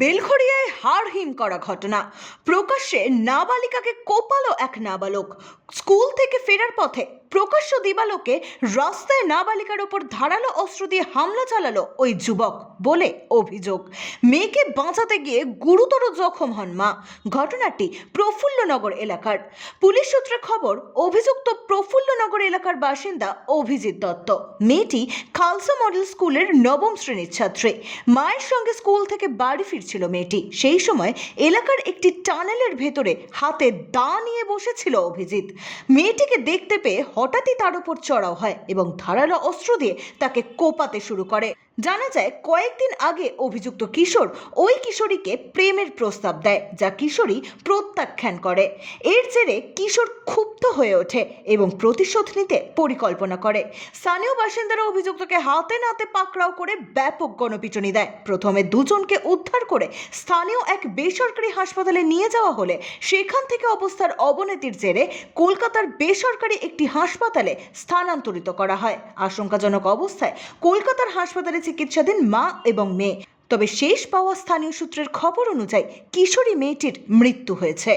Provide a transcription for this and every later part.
বেলঘরিয়ায় হাড় হিম করা ঘটনা। প্রকাশ্যে নাবালিকাকে কোপালো এক নাবালক। স্কুল থেকে ফেরার পথে প্রকাশ্য দিবালোকে রাস্তায় নাবালিকার ওপর ধারালো অস্ত্র দিয়ে হামলা চালালো ওই যুবক বলে অভিযোগ। মেয়েকে বাঁচাতে গিয়ে গুরুতর জখম হন মা। ঘটনাটি প্রফুল্লনগর এলাকার। পুলিশ সূত্রে খবর, অভিযুক্ত প্রফুল্লনগর এলাকার বাসিন্দা অভিজিৎ দত্ত। মেয়েটি খালসা মডেল স্কুলের নবম শ্রেণির ছাত্রী। মায়ের সঙ্গে স্কুল থেকে বাড়ি ফিরছিল মেয়েটি। সেই সময় এলাকার একটি টানেলের ভেতরে হাতে দা নিয়ে বসেছিল অভিজিৎ। মেয়েটিকে দেখতে পেয়ে হঠাৎই তার উপর চড়াও হয় এবং ধারালো অস্ত্র দিয়ে তাকে কোপাতে শুরু করে। জানা যায় কয়েকদিন আগে অভিযুক্ত কিশোর ওই কিশোরীকে প্রেমের প্রস্তাব দেয়, যা কিশোরী প্রত্যাখ্যান করে। এর জেরে কিশোর ক্ষুব্ধ হয়ে ওঠে এবং প্রতিশোধ নিতে পরিকল্পনা করে। স্থানীয় বাসিন্দারা অভিযুক্তকে হাতে নাতে পাকড়াও করে ব্যাপক গণপিটুনি দেয়। প্রথমে দুজনকে উদ্ধার করে স্থানীয় এক বেসরকারি হাসপাতালে নিয়ে যাওয়া হলে সেখান থেকে অবস্থার অবনতির জেরে কলকাতার বেসরকারি একটি হাসপাতালে স্থানান্তরিত করা হয়। আশঙ্কাজনক অবস্থায় কলকাতার হাসপাতালে চিকিৎসাধীন মা এবং মেয়ে। তবে শেষ পাওয়া স্থানীয় সূত্রের খবর অনুযায়ী কিশোরী মেয়েটির মৃত্যু হয়েছে।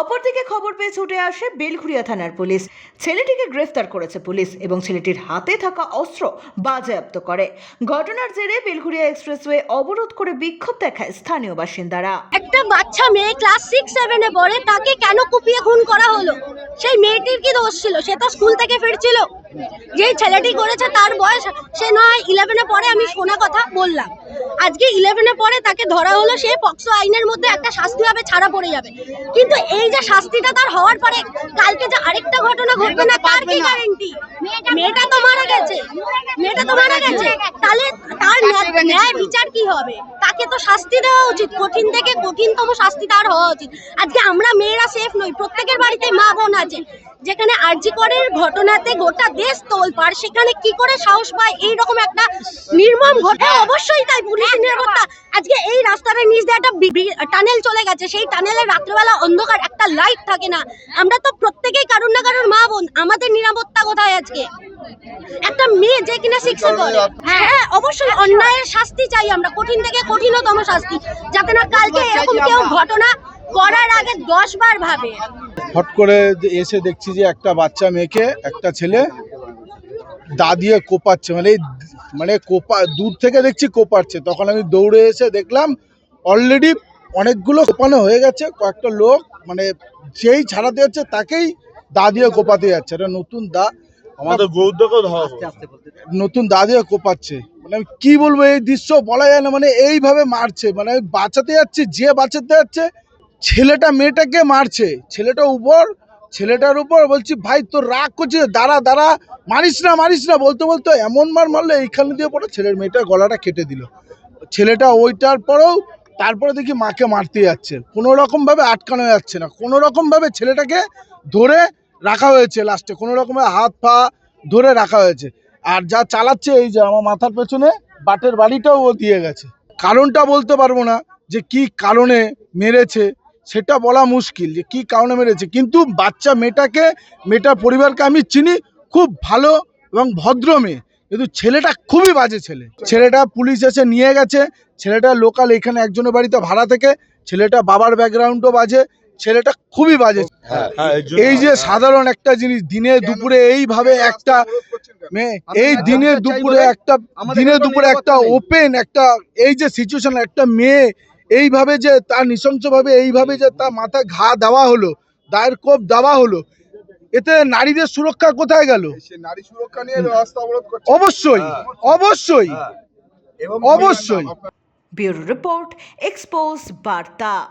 অপরদিকে খবর পেয়ে ছুটে আসে বেলঘুরিয়া থানার পুলিশ। ছেলেটিকে গ্রেফতার করেছে পুলিশ এবং ছেলেটির হাতে থাকা অস্ত্র বাজেয়াপ্ত করে। ঘটনার জেরে বেলঘুরিয়া এক্সপ্রেসওয়ে অবরোধ করে বিক্ষোভ দেখায় স্থানীয় বাসিন্দারা। একটা বাচ্চা মেয়ে ক্লাস সিক্স, সেভেনে পড়ে, তাকে কেন কুপিয়ে খুন করা হলো? সেই মেয়েটির কি দোষ ছিল? সে তো স্কুল থেকে ফিরছিল। যেই ছেলেটি করেছে তার বয়স সে নয় ইলেভেনে পরে আমি শোনা কথা বললাম। আজকে ইলেভেনে পরে তাকে ধরা হলো সে পক্সো আইনের মধ্যে একটা শাস্তি হবে ছাড়া পড়ে যাবে। কিন্তু এই যে শাস্তিটা তার হওয়ার পরে কালকে যে আরেকটা ঘটনা ঘটবে না তার কি গ্যারেন্টি মেয়েটা তো মারা গেছে। মেয়েটা তো মারা গেছে। তাহলে তার ন্যায়- বিচার কি হবে? তাকে তো শাস্তি দেওয়া উচিত। কঠিন থেকে কঠিনতম শাস্তি তার হওয়া উচিত। আজকে আমরা মেয়েরা সেফ নই। প্রত্যেকের বাড়িতে মা বোন আছে। যেখানে আরজি করের ঘটনাতে গোটা দেশ তোলপাড়। সেখানে কি করে সাহস পায়? এইরকম একটা নির্মম ঘটে অবশ্যই তাই পুলিশ নিরাপত্তা। আজকে এই রাস্তাটার নিচ দিয়ে একটা টানেল চলে গেছে। সেই টানেলে রাত্রেবেলা অন্ধকার একটা লাইট থাকে না। আমরা তো প্রত্যেকেই কারুর না কারুর মা বোন। আমাদের নিরাপত্তা কোথায় আজকে? একটা মেয়ে যে কিনা করে হ্যাঁ অবশ্যই অন্যায়ের শাস্তি চাই আমরা। কঠিন থেকে কঠিনতম শাস্তি। যাতে না কালকে এরকম কেউ ঘটনা করার আগে দশ বার ভাবে। হট করে এসে দেখছি যে একটা বাচ্চা মেয়েকে একটা ছেলে দা দিয়ে কোপাচ্ছে মানে মানে কোপা দূর থেকে দেখছি কোপাচ্ছে। তখন আমি দৌড়ে এসে দেখলাম অলরেডি অনেকগুলো কোপানো হয়ে গেছে কয়েকটা লোক মানে যেই ছাড়াতে যাচ্ছে তাকেই দা দিয়ে কোপাতে যাচ্ছে। এটা নতুন দা। আমাদের গৌদ্যকেও ধরা নতুন দা দিয়ে কোপাচ্ছে। মানে আমি কি বলব এই দৃশ্য বলা যায় না মানে এইভাবে মারছে। মানে আমি বাঁচাতে যাচ্ছি যে বাঁচাতে যাচ্ছে ছেলেটা মেয়েটাকে মারছে। ছেলেটা উপর ছেলেটার উপর বলছি, ভাই, তোর রাগ করছে দাঁড়া দাঁড়া, মারিস না মারিস না। বলতে বলতে এমন মার মারলো এইখানে দিয়ে পড়ে, ছেলের মেয়েটার গলাটা কেটে দিল। ছেলেটা ওইটার পরেও তারপরে দেখি মাকে মারতে যাচ্ছে। কোনো রকমভাবে আটকানো যাচ্ছে না। কোনো রকমভাবে ছেলেটাকে ধরে রাখা হয়েছে লাস্টে কোনো রকমের হাত, পা ধরে রাখা হয়েছে। আর যা চালাচ্ছে এই যে আমার মাথার পেছনে, বাটের বাড়িটাও ও দিয়ে গেছে। কারণটা বলতে পারব না যে কি কারণে মেরেছে। সেটা বলা মুশকিল যে কি কারণে মেরেছে। কিন্তু বাচ্চা মেয়েটাকে মেয়েটার পরিবারকে আমি চিনি খুব ভালো এবং ভদ্র মেয়ে। কিন্তু ছেলেটা খুবই বাজে ছেলে। ছেলেটা পুলিশ এসে নিয়ে গেছে। ছেলেটা লোকাল এখানে একজনের বাড়িতে ভাড়া থেকে। ছেলেটা বাবার ব্যাকগ্রাউন্ডও বাজে। ছেলেটা খুবই বাজে হ্যাঁ, এই এই যে সাধারণ একটা জিনিস দিনে দুপুরে এইভাবে একটা মেয়ে এই দিনে দুপুরে একটা দিনে দুপুরে একটা ওপেন একটা এই যে সিচুয়েশন একটা মেয়ে এইভাবে যে তার নৃশংসভাবে এইভাবে যে তার মাথায় ঘা দেওয়া হলো দায়ের কোপ দেওয়া হলো এতে নারীদের সুরক্ষা কোথায় গেল? নারী সুরক্ষা নিয়ে করছে। অবশ্যই অবশ্যই। এবং অবশ্যই। ব্যুরো রিপোর্ট এক্সপোজ বার্তা।